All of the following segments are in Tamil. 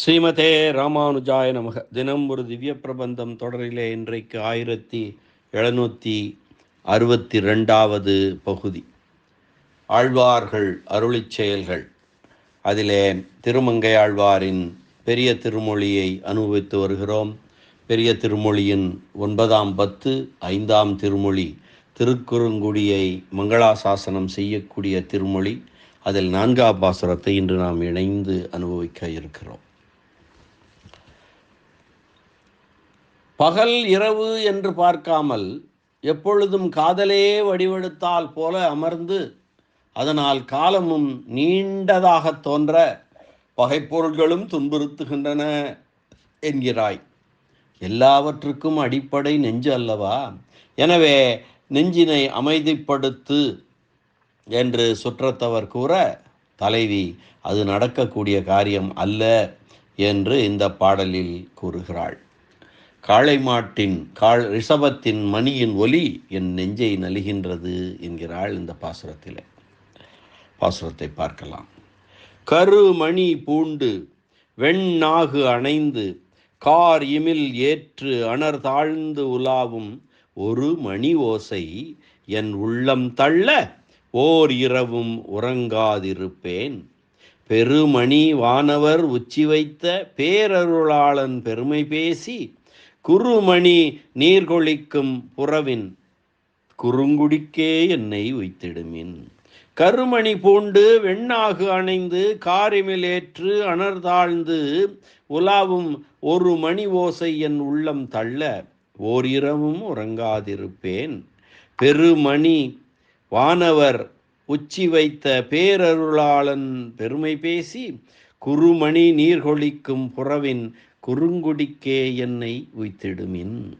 ஸ்ரீமதே ராமானுஜாய நமக. தினம் ஒரு திவ்ய பிரபந்தம் தொடரிலே இன்றைக்கு ஆயிரத்தி எழுநூற்றி அறுபத்தி ரெண்டாவது பகுதி. ஆழ்வார்கள் அருளி செயல்கள். அதிலே திருமங்கை ஆழ்வாரின் பெரிய திருமொழியை அனுபவித்து வருகிறோம். பெரிய திருமொழியின் ஒன்பதாம் பத்து ஐந்தாம் திருமொழி திருக்குறுங்குடியை மங்களாசாசனம் செய்யக்கூடிய திருமொழி அதில் நான்காம் பாசுரத்தை இன்று நாம் இணைந்து அனுபவிக்க இருக்கிறோம். பகல் இரவு என்று பார்க்காமல் எப்பொழுதும் காதலே வடிவெடுத்தால் போல அமர்ந்து அதனால் காலமும் நீண்டதாக தோன்ற பகைப்பொருள்களும் துன்புறுத்துகின்றன என்கிறாய். எல்லாவற்றுக்கும் அடிப்படை நெஞ்சு அல்லவா? எனவே நெஞ்சினை அமைதிப்படுத்து என்று சுற்றத்தவர் கூற தலைவி அது நடக்கக்கூடிய காரியம் அல்ல என்று இந்த பாடலில் கூறுகிறாள். காளை மாட்டின் கால் ரிஷபத்தின் மணியின் ஒலி என் நெஞ்சை நலிகின்றது என்கிறாள் இந்த பாசுரத்தில். பாசுரத்தை பார்க்கலாம். கருமணி பூண்டு வெண்ணாகு அணைந்து கார் இமில் ஏற்று அணர் தாழ்ந்து உலாவும் ஒரு மணி ஓசை என் உள்ளம் தள்ள ஓர் இரவும் உறங்காதிருப்பேன். பெருமணி வானவர் உச்சி வைத்த பேரருளாளன் பெருமை பேசி குறுமணி நீர்கொழிக்கும் புறவின் குறுங்குடிக்கே என்னை வைத்திடுமின் கருமணி பூண்டு வெண்ணாகு அணைந்து காரிமிலேற்று அனர்தாழ்ந்து உலாவும் ஒரு மணி ஓசை என் உள்ளம் தள்ள ஓரிரவும் உறங்காதிருப்பேன். பெருமணி வானவர் உச்சி வைத்த பேரருளாளன் பெருமை பேசி குறுமணி நீர்கொழிக்கும் புறவின் குறுங்குடிக்கே என்னை உய்த்திடுமின்.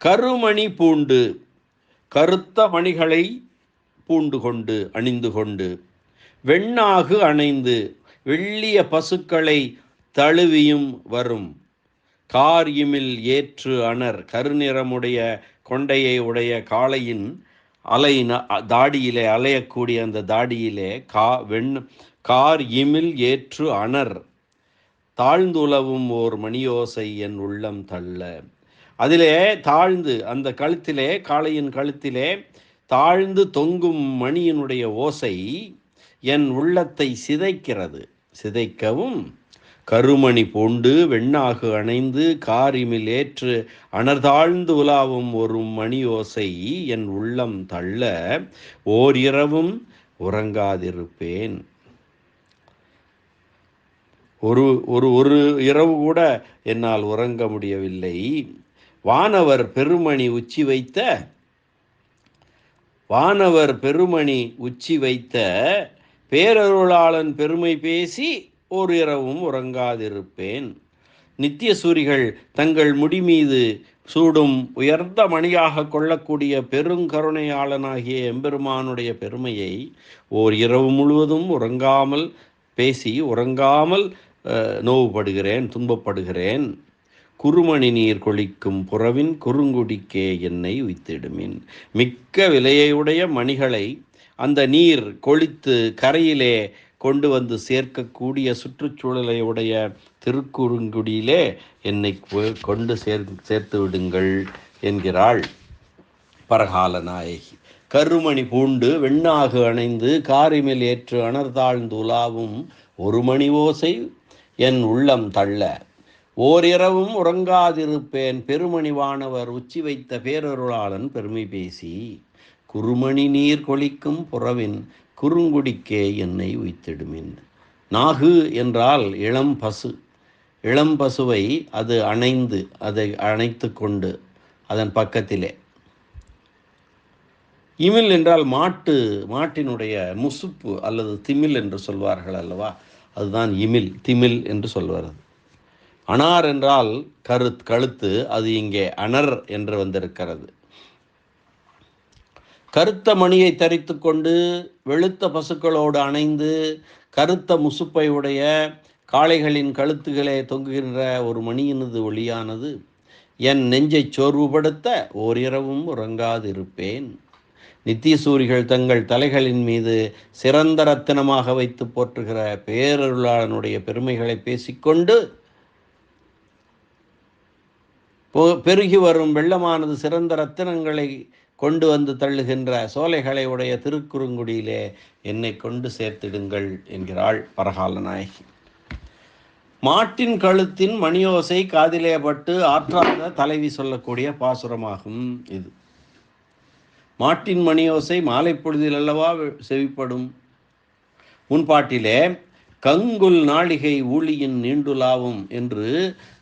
கருமணி பூண்டு கருத்த மணிகளை பூண்டு கொண்டு அணிந்து கொண்டு வெண்ணாகு அணைந்து வெள்ளிய பசுக்களை தழுவியும் வரும். கார் இமில் ஏற்று அணர் கருநிறமுடைய கொண்டையை உடைய காளையின் அலை தாடியிலே அலையக்கூடிய அந்த தாடியிலே கா வெண் கார் இமில் ஏற்று அணர் தாழ்ந்துலவும் ஓர் மணியோசை என் உள்ளம் தள்ள. அதிலே தாழ்ந்து அந்த கழுத்திலே காளையின் கழுத்திலே தாழ்ந்து தொங்கும் மணியினுடைய ஓசை என் உள்ளத்தை சிதைக்கிறது. சிதைக்கவும் கருமணி பூண்டு வெண்ணாகு அணைந்து காரிமில் ஏற்று அனர்தாழ்ந்து உலாவும் ஒரு மணி ஓசை என் உள்ளம் தள்ள. ஓர் இரவும் உறங்காதிருப்பேன். ஒரு ஒரு ஒரு இரவு கூட என்னால் உறங்க முடியவில்லை. வானவர் பெருமணி உச்சி வைத்த வானவர் பெருமணி உச்சி வைத்த பேரருளாளன் பெருமை பேசி ஒரு இரவும் உறங்காதிருப்பேன். நித்திய சூரிகள் தங்கள் முடி மீது சூடும் உயர்ந்த மணியாக கொள்ளக்கூடிய பெருங்கருணையாளனாகிய எம்பெருமானுடைய பெருமையை ஓர் இரவு முழுவதும் உறங்காமல் பேசி உறங்காமல் நோவுபடுகிறேன் துன்பப்படுகிறேன். குறுமணி நீர் கொளிக்கும் புறவின் குறுங்குடிக்கே என்னை உய்த்திடுமின். மிக்க விலையுடைய மணிகளை அந்த நீர் கொளித்து கரையிலே கொண்டு வந்து சேர்க்கக்கூடிய சுற்றுச்சூழலையுடைய திருக்குறுங்குடியிலே என்னை கொண்டு சேர் சேர்த்து விடுங்கள் என்கிறாள் பரகால நாயகி. கருமணி பூண்டு வெண்ணாகு அணைந்து காரிமில் ஏற்று அணர்தாழ்ந்து உலாவும் ஒரு மணி ஓசை என் உள்ளம் தள்ள. ஓரிரவும் உறங்காதிருப்பேன். பெருமணிவானவர் உச்சி வைத்த பேரருளாளன் பெருமை பேசி குறுமணி நீர் கொளிக்கும் புறவின் குறுங்குடிக்கே என்னை உய்த்திடுமின். நாகு என்றால் இளம் பசு. இளம் பசுவை அது அணைந்து அதை அணைத்து கொண்டு அதன் பக்கத்திலே. இமில் என்றால் மாட்டு மாட்டினுடைய முசுப்பு அல்லது திமில் என்று சொல்வார்கள் அல்லவா? அதுதான் இமில் திமில் என்று சொல்வது அனார் என்றால் கரு கழுத்து அது இங்கே அனர் என்று வந்திருக்கிறது. கருத்த மணியை தரித்து கொண்டு வெளுத்த பசுக்களோடு அணைந்து கருத்த முசுப்பை உடைய காளைகளின் கழுத்துகளே தொங்குகின்ற ஒரு மணியினது ஒளியானது. என் நெஞ்சை சோர்வுபடுத்த ஓரிரவும் உறங்காதிருப்பேன். நித்தியசூரிகள் தங்கள் தலைகளின் மீது சிறந்த ரத்தினமாக வைத்து போற்றுகிற பேரருளாளனுடைய பெருமைகளை பேசிக்கொண்டு பெருகி வரும் வெள்ளமானது சிறந்த ரத்தினங்களை கொண்டு வந்து தள்ளுகின்ற சோலைகளை உடைய திருக்குறுங்குடியிலே என்னை கொண்டு சேர்த்திடுங்கள் என்கிறாள் பரகால நாயகி. மாட்டின் கழுத்தின் மணியோசை காதிலே பட்டு ஆற்றாத தலைவி சொல்லக்கூடிய பாசுரமாகும் இது. மாட்டின் மணியோசை மாலை பொழுதில் அல்லவா செவிப்படும்? முன்பாட்டிலே கங்குல் நாளிகை ஊழியின் நீண்டுலாவும் என்று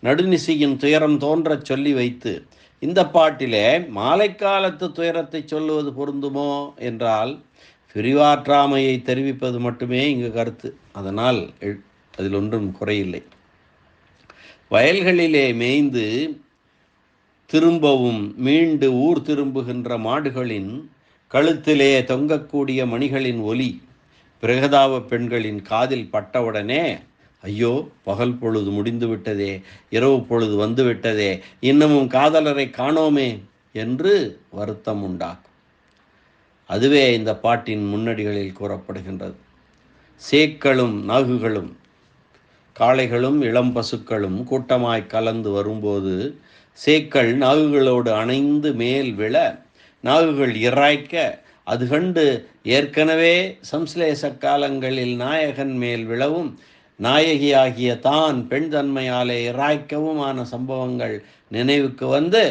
நடுநிசையின் துயரம் தோன்றச் சொல்லி வைத்து இந்த பாட்டிலே மாலைக்காலத்து துயரத்தை சொல்லுவது பொருந்துமோ? என்றால் பிரிவாற்றாமையை தெரிவிப்பது மட்டுமே இங்கு கருத்து. அதனால் அதில் ஒன்றும் குறையில்லை. வயல்களிலே மேய்ந்து திரும்பவும் மீண்டு ஊர் திரும்புகின்ற மாடுகளின் கழுத்திலே தொங்கக்கூடிய மணிகளின் ஒலி பிரகதாவ பெண்களின் காதில் பட்டவுடனே ஐயோ பகல் பொழுது முடிந்து விட்டதே இரவு பொழுது வந்துவிட்டதே இன்னமும் காதலரை காணோமே என்று வருத்தம் உண்டாக்கும். அதுவே இந்த பாட்டின் முன்னடிகளில் கூறப்படுகின்றது. சேக்களும் நாகுகளும் காளைகளும் இளம் பசுக்களும் கூட்டமாய் கலந்து வரும்போது சேக்கள் நாகுகளோடு அணைந்து மேல் விழ நாகுகள் இறாய்க்க அது கண்டு ஏற்கனவே சம்ஸ்லேச காலங்களில் நாயகன் மேல் விழவும் நாயகியாகிய தான் பெண் தன்மையாலே இறாய்க்கவுமான சம்பவங்கள் நினைவுக்கு வந்து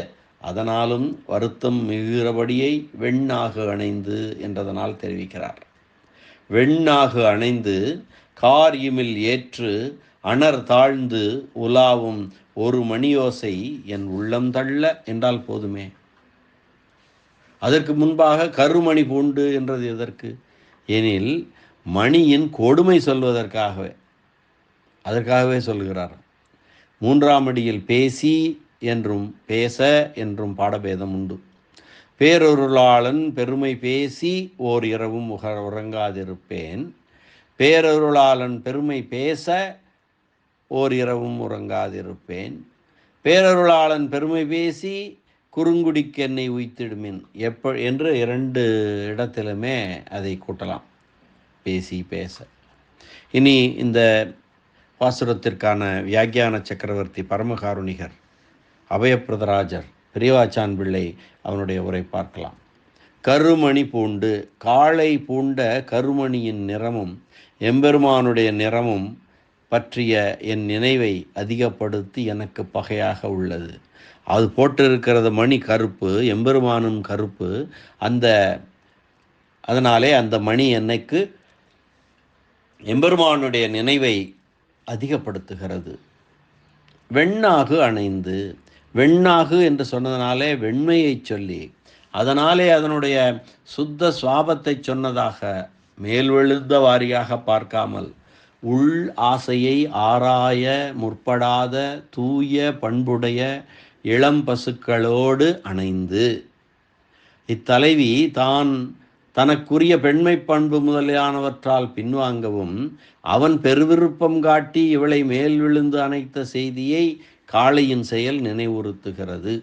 அதனாலும் வருத்தம் மிகுகிறபடியை வெண்ணாகு அணைந்து என்றதனால் தெரிவிக்கிறார். வெண்ணாகு அணைந்து கார் இமில் ஏற்று அணர் தாழ்ந்து உலாவும் ஒரு மணியோசை என் உள்ளம் தள்ள என்றால் போதுமே. அதற்கு முன்பாக கருமணி பூண்டு என்றது எதற்கு? எனில் மணியின் கொடுமை சொல்வதற்காகவே அதற்காகவே சொல்கிறார். மூன்றாம் அடியில் பேசி என்றும் பேச என்றும் பாடபேதம் உண்டு. பேரொருளாளன் பெருமை பேசி ஓர் இரவும் உக உறங்காதிருப்பேன். பேரொருளாளன் பெருமை பேச ஓர் இரவும் உறங்காதிருப்பேன். பேரருளாளன் பெருமை பேசி குறுங்குடிக்கு என்னை உய்த்திடுமின். எப்ப என்று இரண்டு இடத்திலுமே அதை கூட்டலாம். பேசி பேச. இனி இந்த பாசுரத்திற்கான வியாக்கியான சக்கரவர்த்தி பரமகாருணிகர் அபயப்பிரதராஜர் பெரியவாச்சான் பிள்ளை அவனுடைய உரை பார்க்கலாம். கருமணி பூண்டு காளை பூண்ட கருமணியின் நிறமும் எம்பெருமானுடைய நிறமும் பற்றிய என் நினைவை அதிகப்படுத்தி எனக்கு பகையாக உள்ளது. அது போட்டிருக்கிறது மணி கருப்பு எம்பெருமானும் கருப்பு. அந்த அதனாலே அந்த மணி என்னைக்கு எம்பெருமானுடைய நினைவை அதிகப்படுத்துகிறது. வெண்ணாகு அணைந்து வெண்ணாகு என்று சொன்னதனாலே வெண்மையை சொல்லி அதனாலே அதனுடைய சுத்த சுவாபத்தை சொன்னதாக மேல்வெழுந்த வாரியாக பார்க்காமல் உள் ஆசையை ஆராய முற்படாத தூய பண்புடைய இளம் பசுக்களோடு அணைந்து. இத்தலைவி தான் தனக்குரிய பெண்மை பண்பு முதலியானவற்றால் பின்வாங்கவும் அவன் பெருவிருப்பம் காட்டி இவளை மேல் விழுந்து அணைத்த செய்தியை காளையின் செயல் நினைவுறுத்துகிறது.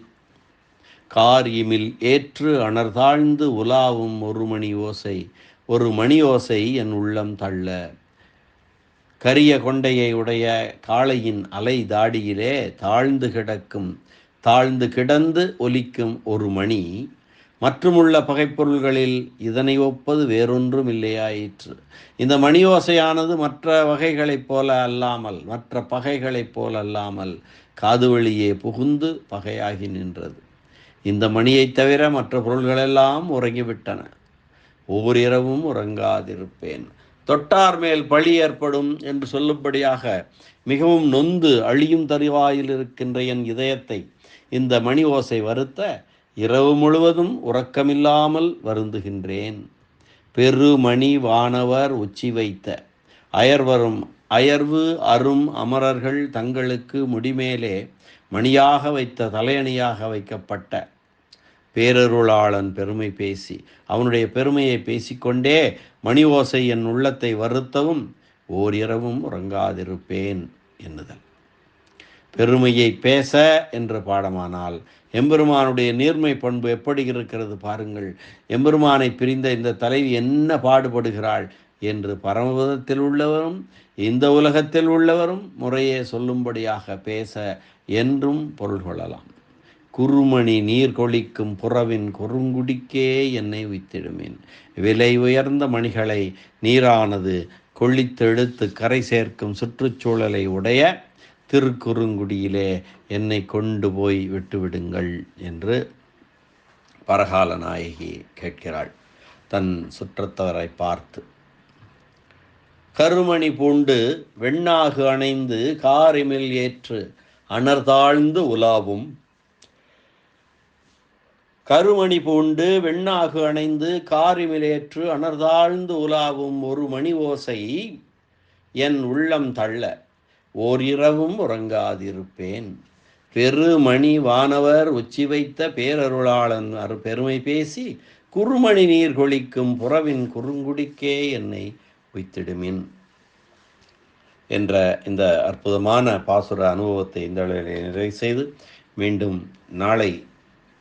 கார் இமில் ஏற்று அணர்தாழ்ந்து உலாவும் ஒரு மணி ஓசை ஒரு மணி ஓசை என் உள்ளம் தள்ள. கரிய கொண்டையை உடைய காளையின் அலை தாடியிலே தாழ்ந்து கிடக்கும் தாழ்ந்து கிடந்து ஒலிக்கும் ஒரு மணி. மற்றுமுள்ள பகைப்பொருள்களில் இதனை ஒப்பது வேறொன்றும் இல்லையாயிற்று இந்த மணி ஓசையானது மற்ற வகைகளைப் போல அல்லாமல் மற்ற பகைகளைப் போல அல்லாமல் காது வழியே புகுந்து பகையாகி நின்றது. இந்த மணியைத் தவிர மற்ற பொருள்களெல்லாம் உறங்கிவிட்டன. ஒவ்வொரு இரவும் உறங்காதிருப்பேன். தொட்டார் மேல் பழி ஏற்படும் என்று சொல்லும்படியாக மிகவும் நொந்து அழியும் தருவாயில் இருக்கின்ற என் இதயத்தை இந்த மணி ஓசை வருத்த இரவு முழுவதும் உறக்கமில்லாமல் வருந்துகின்றேன். பெருமணி வானவர் உச்சி வைத்த. அயர்வரும் அயர்வு அரும் அமரர்கள் தங்களுக்கு முடிமேலே மணியாக வைத்த தலையணியாக வைக்கப்பட்ட. பேரருளாளன் பெருமை பேசி அவனுடைய பெருமையை பேசிக்கொண்டே மணி ஓசை என் உள்ளத்தை வருத்தவும் ஓர் இரவும் உறங்காதிருப்பேன் என்னுதல். பெருமையை பேச என்ற பாடமானால் எம்பெருமானுடைய நீர்மை பண்பு எப்படி இருக்கிறது பாருங்கள். எம்பெருமானை பிரிந்த இந்த தலைவி என்ன பாடுபடுகிறாள் என்று பரமபதத்தில் உள்ளவரும் இந்த உலகத்தில் உள்ளவரும் முறையே சொல்லும்படியாக பேச என்றும் பொருள் கொள்ளலாம். குறுமணி நீர் கொளிக்கும் புறவின் குறுங்குடிக்கே என்னை உய்த்திடுமேன் விலை உயர்ந்த மணிகளை நீரானது கொள்ளித்தெழுத்து கரை சேர்க்கும் சுற்றுச்சூழலை உடைய திருக்குறுங்குடியிலே என்னை கொண்டு போய் விட்டுவிடுங்கள் என்று பரகால நாயகி கேட்கிறாள். தன் சுற்றத்தவரை பார்த்து கருமணி பூண்டு வெண்ணாகு அணைந்து காரிமில் ஏற்று அனர்தாழ்ந்து உலாவும் கருமணி பூண்டு வெண்ணாகு அணைந்து காரிமிலேற்று அனர்தாழ்ந்து உலாவும் ஒரு மணி ஓசை என் உள்ளம் தள்ள. ஓரிரவும் உறங்காதிருப்பேன். பெருமணி வானவர் உச்சி வைத்த பேரருளாளன் அரு பெருமை பேசி குறுமணி நீர் கொளிக்கும் புறவின் குறுங்குடிக்கே என்னை உய்த்திடுமின் என்ற இந்த அற்புதமான பாசுர அனுபவத்தை இந்த நிறைவு செய்து மீண்டும் நாளை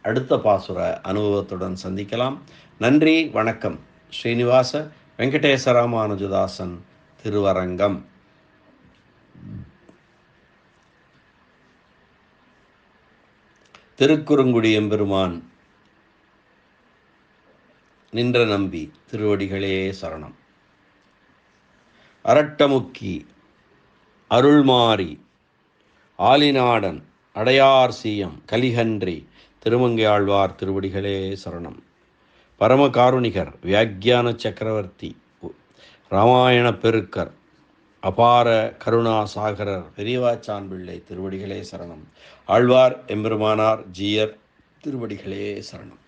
அடுத்த பாசுர அனுபவத்துடன் சந்திக்கலாம். நன்றி வணக்கம். ஸ்ரீனிவாச வெங்கடேசராமானுஜதாசன் திருவரங்கம். திருக்குறுங்குடி எம்பெருமான் நின்ற நம்பி திருவடிகளே சரணம். அரட்டமுக்கி அருள்மாரி ஆலிநாடன் அடையார் சீயம் கலிகன்றி திருமங்கையாழ்வார் திருவடிகளே சரணம். பரமகாருணிகர் வியாக்கியான சக்கரவர்த்தி ராமாயண பெருக்கர் அபார கருணா சாகரர் பெரியவாச்சான் பிள்ளை திருவடிகளே சரணம். ஆழ்வார் எம்பெருமானார் ஜீயர் திருவடிகளே சரணம்.